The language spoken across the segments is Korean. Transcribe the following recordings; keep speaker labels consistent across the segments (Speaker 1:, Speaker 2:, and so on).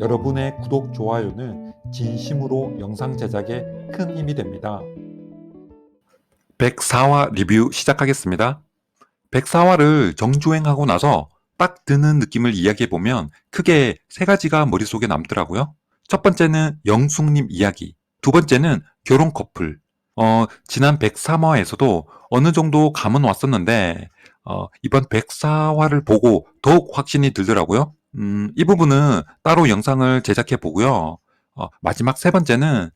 Speaker 1: 여러분의 구독, 좋아요는 진심으로 영상 제작에 큰 힘이 됩니다. 104화 리뷰 시작하겠습니다. 104화를 정주행하고 나서 딱 드는 느낌을 이야기해보면 크게 세 가지가 머릿속에 남더라고요. 첫 번째는 영숙님 이야기. 두 번째는 결혼 커플. 어, 지난 103화에서도 어느 정도 감은 왔었는데, 어, 이번 104화를 보고 더욱 확신이 들더라고요. 음, 이 부분은 따로 영상을 제작해 보고요. 어, 마지막 세 번째는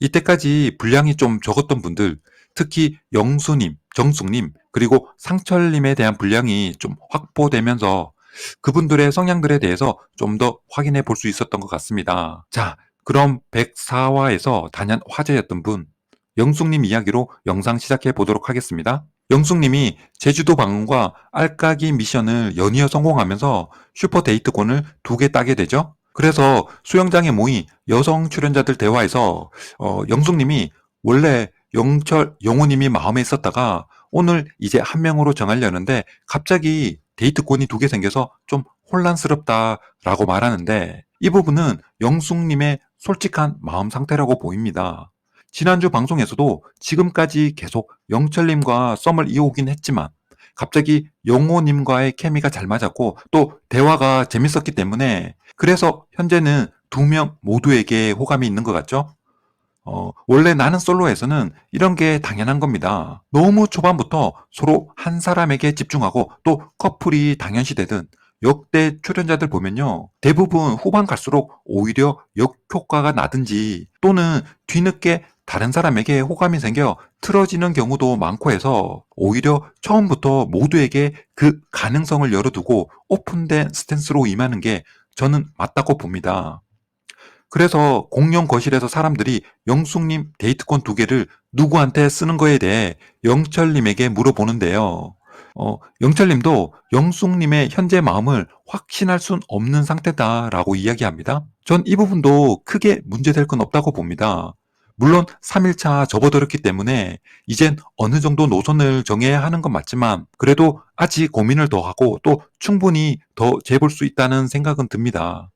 Speaker 1: 이때까지 분량이 좀 적었던 분들, 특히 영수님, 정숙님, 그리고 상철님에 대한 분량이 좀 확보되면서 그분들의 성향들에 대해서 좀 더 확인해 볼 수 있었던 것 같습니다. 자, 그럼 104화에서 단연 화제였던 분, 영숙님 이야기로 영상 시작해 보도록 하겠습니다. 영숙님이 제주도 방문과 알까기 미션을 연이어 성공하면서 슈퍼 데이트권을 두 개 따게 되죠. 그래서 수영장에 모인 여성 출연자들 대화에서 어, 영숙님이 원래 영철 영호님이 마음에 있었다가 오늘 이제 한 명으로 정하려는데 갑자기 데이트권이 두 개 생겨서 좀 혼란스럽다라고 말하는데 이 부분은 영숙님의 솔직한 마음 상태라고 보입니다. 지난주 방송에서도 지금까지 계속 영철님과 썸을 이어오긴 했지만 갑자기 영호님과의 케미가 잘 맞았고 또 대화가 재밌었기 때문에 그래서 현재는 두 명 모두에게 호감이 있는 것 같죠? 어, 원래 나는 솔로에서는 이런 게 당연한 겁니다. 너무 초반부터 서로 한 사람에게 집중하고 또 커플이 당연시 되든 역대 출연자들 보면요. 대부분 후반 갈수록 오히려 역효과가 나든지 또는 뒤늦게 다른 사람에게 호감이 생겨 틀어지는 경우도 많고 해서 오히려 처음부터 모두에게 그 가능성을 열어두고 오픈된 스탠스로 임하는 게 저는 맞다고 봅니다. 그래서 공용 거실에서 사람들이 영숙님 데이트권 두 개를 누구한테 쓰는 거에 대해 영철님에게 물어보는데요. 어, 영철님도 영숙님의 현재 마음을 확신할 순 없는 상태다라고 이야기합니다. 전 이 부분도 크게 문제될 건 없다고 봅니다. 물론 3일차 접어들었기 때문에 이젠 어느 정도 노선을 정해야 하는 건 맞지만 그래도 아직 고민을 더 하고 또 충분히 더 재볼 수 있다는 생각은 듭니다.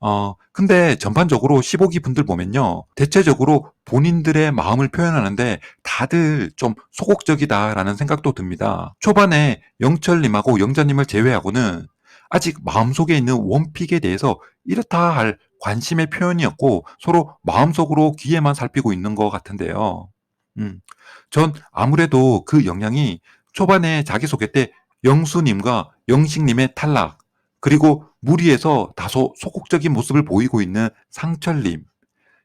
Speaker 1: 어, 근데 전반적으로 15기 분들 보면요. 대체적으로 본인들의 마음을 표현하는데 다들 좀 소극적이다라는 생각도 듭니다. 초반에 영철님하고 영자님을 제외하고는 아직 마음속에 있는 원픽에 대해서 이렇다 할 관심의 표현이었고 서로 마음속으로 귀에만 살피고 있는 것 같은데요. 음, 전 아무래도 그 영향이 초반에 자기소개 때 영수님과 영식님의 탈락, 그리고 무리해서 다소 소극적인 모습을 보이고 있는 상철님.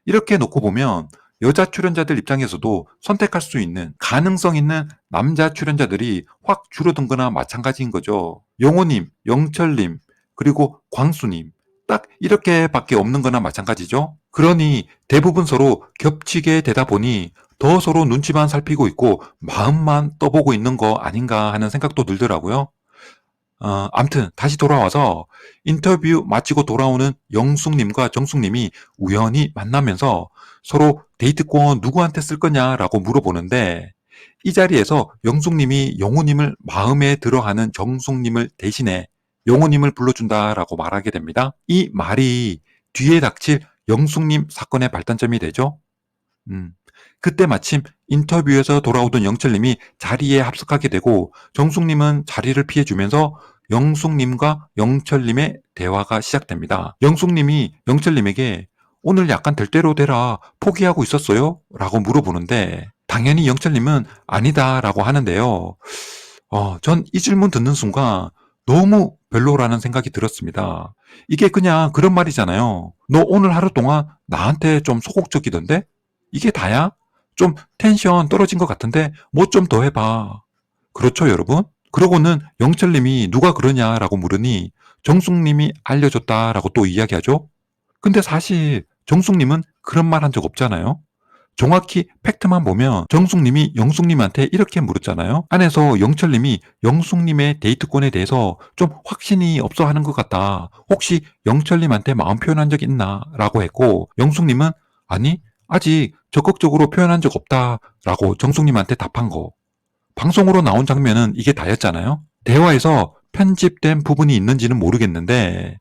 Speaker 1: 이렇게 놓고 보면 여자 출연자들 입장에서도 선택할 수 있는 가능성 있는 남자 출연자들이 확 줄어든 거나 마찬가지인 거죠. 영호님, 영철님, 그리고 광수님. 딱 이렇게밖에 없는 거나 마찬가지죠. 그러니 대부분 서로 겹치게 되다 보니 더 서로 눈치만 살피고 있고 마음만 떠보고 있는 거 아닌가 하는 생각도 들더라고요. 어, 암튼 다시 돌아와서 인터뷰 마치고 돌아오는 영숙님과 정숙님이 우연히 만나면서 서로 데이트권 누구한테 쓸 거냐라고 물어보는데 이 자리에서 영숙님이 영호님을 마음에 들어하는 정숙님을 대신해 영호님을 불러준다라고 말하게 됩니다. 이 말이 뒤에 닥칠 영숙님 사건의 발단점이 되죠. 음, 그때 마침 인터뷰에서 돌아오던 영철님이 자리에 합석하게 되고 정숙님은 자리를 피해주면서 영숙님과 영철님의 대화가 시작됩니다. 영숙님이 영철님에게 오늘 약간 될 대로 되라 포기하고 있었어요? 라고 물어보는데 당연히 영철님은 아니다 라고 하는데요. 어, 전 이 질문 듣는 순간 너무 별로라는 생각이 들었습니다. 이게 그냥 그런 말이잖아요. 너 오늘 하루 동안 나한테 좀 소극적이던데? 이게 다야? 좀 텐션 떨어진 것 같은데 뭐 좀 더 해봐. 그렇죠, 여러분? 그러고는 영철님이 누가 그러냐라고 물으니 정숙님이 알려줬다라고 또 이야기하죠. 근데 사실 정숙님은 그런 말 한 적 없잖아요. 정확히 팩트만 보면 정숙님이 영숙님한테 이렇게 물었잖아요. 안에서 영철님이 영숙님의 데이트권에 대해서 좀 확신이 없어 하는 것 같다. 혹시 영철님한테 마음 표현한 적 있나? 라고 했고 영숙님은 아니 아직 적극적으로 표현한 적 없다라고 정숙님한테 답한 거. 방송으로 나온 장면은 이게 다였잖아요. 대화에서 편집된 부분이 있는지는 모르겠는데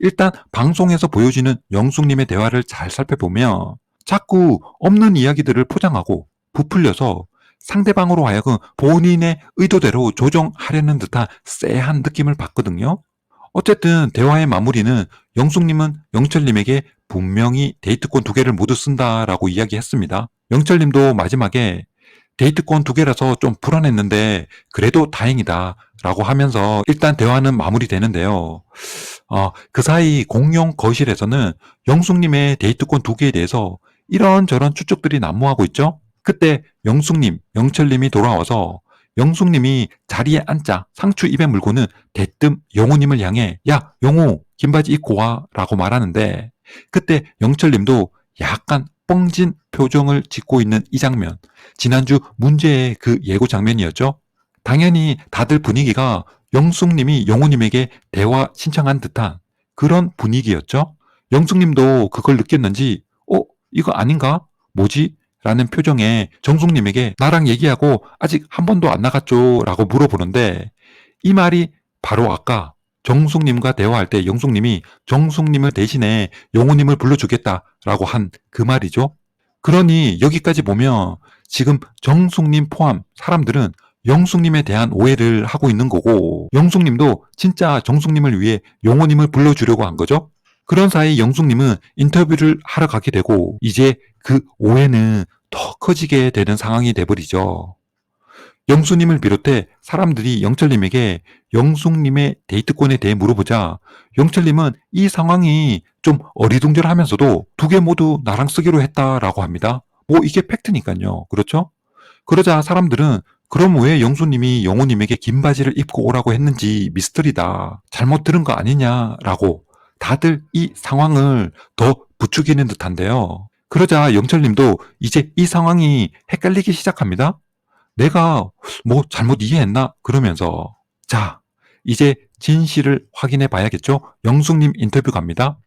Speaker 1: 일단 방송에서 보여지는 영숙님의 대화를 잘 살펴보면 자꾸 없는 이야기들을 포장하고 부풀려서 상대방으로 하여금 본인의 의도대로 조정하려는 듯한 쎄한 느낌을 받거든요. 어쨌든 대화의 마무리는 영숙님은 영철님에게 분명히 데이트권 두 개를 모두 쓴다라고 이야기했습니다. 영철님도 마지막에 데이트권 두 개라서 좀 불안했는데 그래도 다행이다 라고 하면서 일단 대화는 마무리되는데요. 어, 그 사이 공용 거실에서는 영숙님의 데이트권 두 개에 대해서 이런저런 추측들이 난무하고 있죠. 그때 영숙님, 영철님이 돌아와서 영숙님이 자리에 앉자 상추 입에 물고는 대뜸 영호님을 향해 야 영호 긴 바지 입고 와 라고 말하는데 그때 영철님도 약간 뻥진 표정을 짓고 있는 이 장면 지난주 문제의 그 예고 장면이었죠. 당연히 다들 분위기가 영숙님이 영호님에게 대화 신청한 듯한 그런 분위기였죠. 영숙님도 그걸 느꼈는지 어 이거 아닌가? 뭐지? 라는 표정에 정숙님에게 나랑 얘기하고 아직 한 번도 안 나갔죠 라고 물어보는데 이 말이 바로 아까 정숙님과 대화할 때 영숙님이 정숙님을 대신해 영호님을 불러주겠다라고 한 그 말이죠. 그러니 여기까지 보면 지금 정숙님 포함 사람들은 영숙님에 대한 오해를 하고 있는 거고 영숙님도 진짜 정숙님을 위해 영호님을 불러주려고 한 거죠. 그런 사이 영숙님은 인터뷰를 하러 가게 되고 이제 그 오해는 더 커지게 되는 상황이 돼버리죠. 영수님을 비롯해 사람들이 영철님에게 영숙님의 데이트권에 대해 물어보자 영철님은 이 상황이 좀 어리둥절하면서도 두 개 모두 나랑 쓰기로 했다라고 합니다. 뭐 이게 팩트니까요. 그렇죠? 그러자 사람들은 그럼 왜 영수님이 영호님에게 긴 바지를 입고 오라고 했는지 미스터리다. 잘못 들은 거 아니냐라고 다들 이 상황을 더 부추기는 듯한데요. 그러자 영철님도 이제 이 상황이 헷갈리기 시작합니다. 내가 뭐 잘못 이해했나? 그러면서 자, 이제 진실을 확인해 봐야겠죠? 영숙님 인터뷰 갑니다.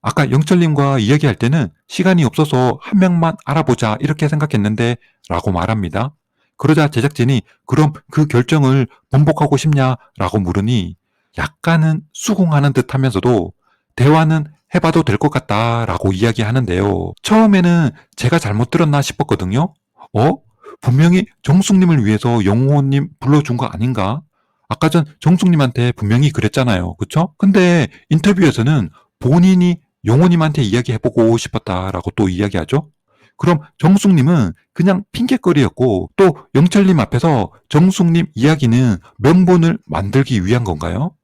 Speaker 1: 아까 영철님과 이야기할 때는 시간이 없어서 한 명만 알아보자 이렇게 생각했는데 라고 말합니다. 그러자 제작진이 그럼 그 결정을 번복하고 싶냐 라고 물으니 약간은 수긍하는 듯 하면서도 대화는 해봐도 될 것 같다 라고 이야기하는데요. 처음에는 제가 잘못 들었나 싶었거든요. 어? 분명히 정숙님을 위해서 영호님 불러준 거 아닌가? 아까 전 정숙님한테 분명히 그랬잖아요. 그쵸? 근데 인터뷰에서는 본인이 영호님한테 이야기해보고 싶었다라고 또 이야기하죠? 그럼 정숙님은 그냥 핑계거리였고 또 영철님 앞에서 정숙님 이야기는 명분을 만들기 위한 건가요?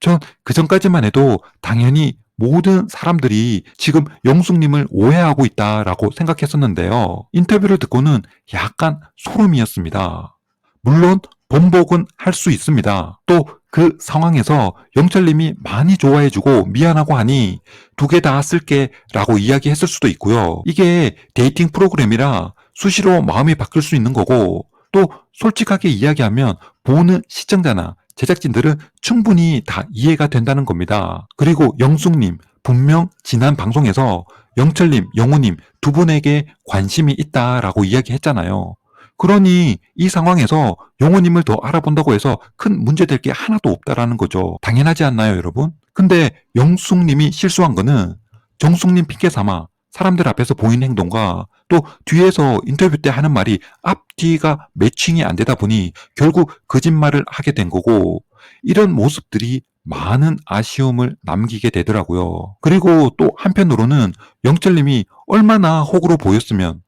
Speaker 1: 전 그전까지만 해도 당연히 모든 사람들이 지금 영숙님을 오해하고 있다라고 생각했었는데요. 인터뷰를 듣고는 약간 소름이었습니다. 물론 번복은 할 수 있습니다. 또 그 상황에서 영철님이 많이 좋아해주고 미안하고 하니 두 개 다 쓸게 라고 이야기했을 수도 있고요. 이게 데이팅 프로그램이라 수시로 마음이 바뀔 수 있는 거고 또 솔직하게 이야기하면 보는 시청자나 제작진들은 충분히 다 이해가 된다는 겁니다. 그리고 영숙님, 분명 지난 방송에서 영철님, 영호님 두 분에게 관심이 있다라고 이야기했잖아요. 그러니 이 상황에서 영호님을 더 알아본다고 해서 큰 문제될 게 하나도 없다라는 거죠. 당연하지 않나요, 여러분? 근데 영숙님이 실수한 거는 정숙님 핑계 삼아 사람들 앞에서 보이는 행동과 또 뒤에서 인터뷰 때 하는 말이 앞뒤가 매칭이 안 되다 보니 결국 거짓말을 하게 된 거고 이런 모습들이 많은 아쉬움을 남기게 되더라고요. 그리고 또 한편으로는 영철님이 얼마나 호구로 보였으면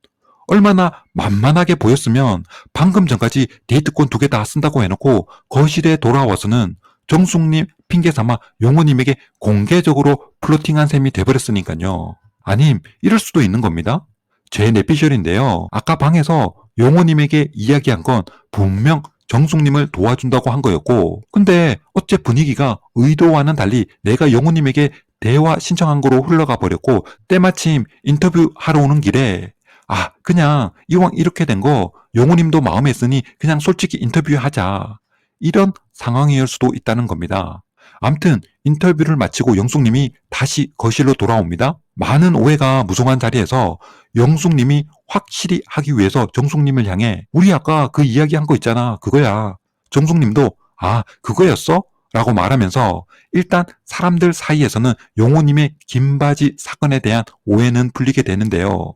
Speaker 1: 얼마나 만만하게 보였으면 방금 전까지 데이트권 두 개 다 쓴다고 해놓고 거실에 돌아와서는 정숙님 핑계 삼아 용호님에게 공개적으로 플로팅한 셈이 돼버렸으니까요. 아님 이럴 수도 있는 겁니다. 제 내피셜인데요. 아까 방에서 용호님에게 이야기한 건 분명 정숙님을 도와준다고 한 거였고 근데 어째 분위기가 의도와는 달리 내가 영호님에게 대화 신청한 거로 흘러가 버렸고 때마침 인터뷰 하러 오는 길에 아 그냥 이왕 이렇게 된거 영호님도 마음에 있으니 그냥 솔직히 인터뷰하자 이런 상황이었을 수도 있다는 겁니다. 암튼 인터뷰를 마치고 영숙님이 다시 거실로 돌아옵니다. 많은 오해가 무성한 자리에서 영숙님이 확실히 하기 위해서 정숙님을 향해 우리 아까 그 이야기 한 거 있잖아. 그거야. 정숙님도 아 그거였어? 라고 말하면서 일단 사람들 사이에서는 용호님의 긴바지 사건에 대한 오해는 풀리게 되는데요.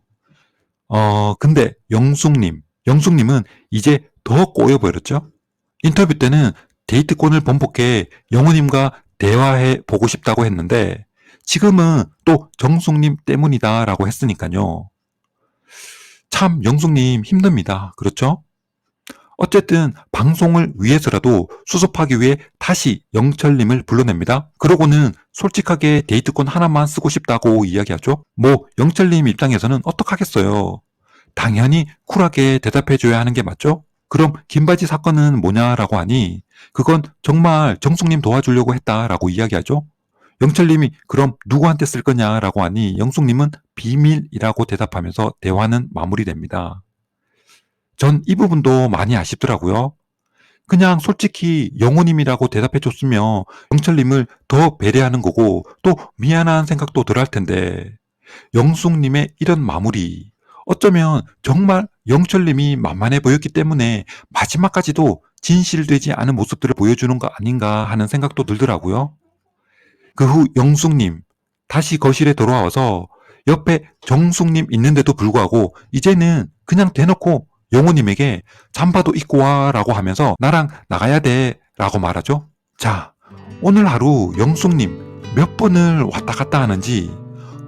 Speaker 1: 어, 근데 영숙님, 영숙님은 이제 더 꼬여버렸죠? 인터뷰 때는 데이트권을 번복해 영호님과 대화해 보고 싶다고 했는데 지금은 또 정숙님 때문이다라고 했으니까요. 참 영숙님 힘듭니다. 그렇죠? 어쨌든 방송을 위해서라도 수습하기 위해 다시 영철님을 불러냅니다. 그러고는 솔직하게 데이트권 하나만 쓰고 싶다고 이야기하죠. 뭐 영철님 입장에서는 어떡하겠어요. 당연히 쿨하게 대답해줘야 하는 게 맞죠? 그럼 긴바지 사건은 뭐냐라고 하니 그건 정말 정숙님 도와주려고 했다라고 이야기하죠. 영철님이 그럼 누구한테 쓸 거냐라고 하니 영숙님은 비밀이라고 대답하면서 대화는 마무리됩니다. 전 이 부분도 많이 아쉽더라고요. 그냥 솔직히 영호님이라고 대답해 줬으면 영철님을 더 배려하는 거고 또 미안한 생각도 덜 할 텐데 영숙님의 이런 마무리 어쩌면 정말 영철님이 만만해 보였기 때문에 마지막까지도 진실되지 않은 모습들을 보여주는 거 아닌가 하는 생각도 들더라고요. 그 후 영숙님 다시 거실에 돌아와서 옆에 정숙님 있는데도 불구하고 이제는 그냥 대놓고 영호님에게 잠바도 입고 와 라고 하면서 나랑 나가야 돼 라고 말하죠. 자, 오늘 하루 영숙님 몇 번을 왔다 갔다 하는지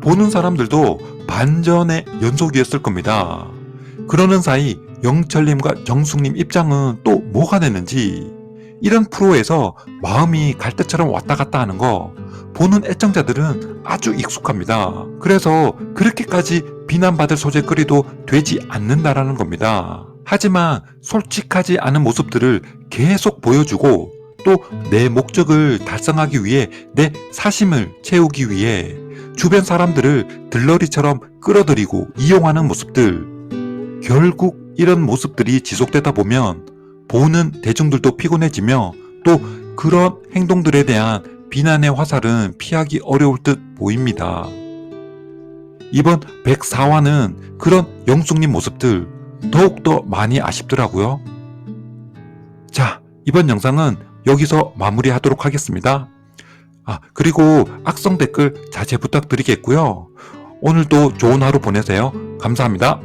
Speaker 1: 보는 사람들도 반전의 연속이었을 겁니다. 그러는 사이 영철님과 정숙님 입장은 또 뭐가 되는지 이런 프로에서 마음이 갈대처럼 왔다 갔다 하는 거 보는 애청자들은 아주 익숙합니다. 그래서 그렇게까지 비난받을 소재거리도 되지 않는다라는 겁니다. 하지만 솔직하지 않은 모습들을 계속 보여주고 또 내 목적을 달성하기 위해 내 사심을 채우기 위해 주변 사람들을 들러리처럼 끌어들이고 이용하는 모습들. 결국 이런 모습들이 지속되다 보면 보는 대중들도 피곤해지며 또 그런 행동들에 대한 비난의 화살은 피하기 어려울 듯 보입니다. 이번 104화는 그런 영숙님 모습들 더욱더 많이 아쉽더라고요. 자, 이번 영상은 여기서 마무리하도록 하겠습니다. 아, 그리고 악성 댓글 자제 부탁드리겠고요. 오늘도 좋은 하루 보내세요. 감사합니다.